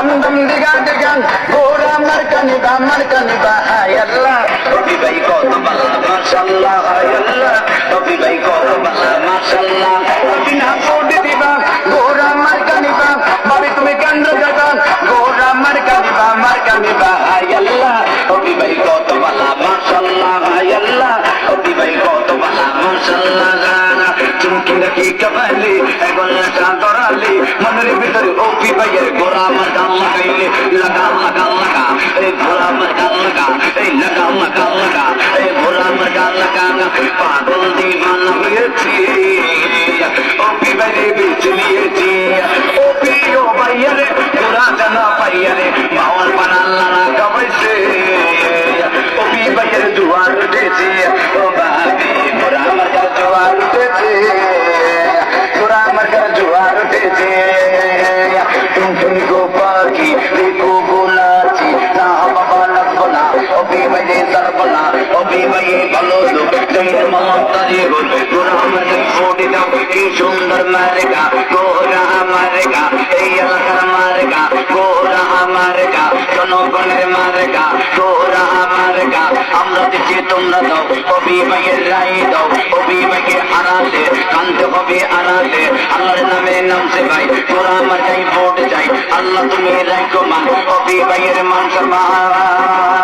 দম দম দিগা দিগা গোরা মার্কা নিবা মার্কা নিবা হায় আল্লাহ। রবি ভাই কত বালা মাশাল্লাহ হায় আল্লাহ। চুমকি রাখি কপালে এগোলে চাঁদরালি মনের ভিতরে ওপি ভাইয়ের গোরা আমার গান লাগাইলে লাগাম লাগাম লাগা অবি ভাইয়ে সারবো না অবি ভাইয়ে ভালো লোক জয়ের মমতা দিয়ে গোল গোরা আমার গান ফোটে দাও, কি সুন্দর মারেগা গোরা মারেগা, এই এলাকার মারেগা গোরা মারেগা, জনগণের মারেগা গোরা মারেগা, আমরা দিচ্ছি তোমরা দাও, কবি ভাইয়ের দাও, কবি ভাইকে কানতে হবে আনাতে আল্লাহর আল্লাহ তুমি রাখো মান কবি ভাইয়ের মান সম্মান।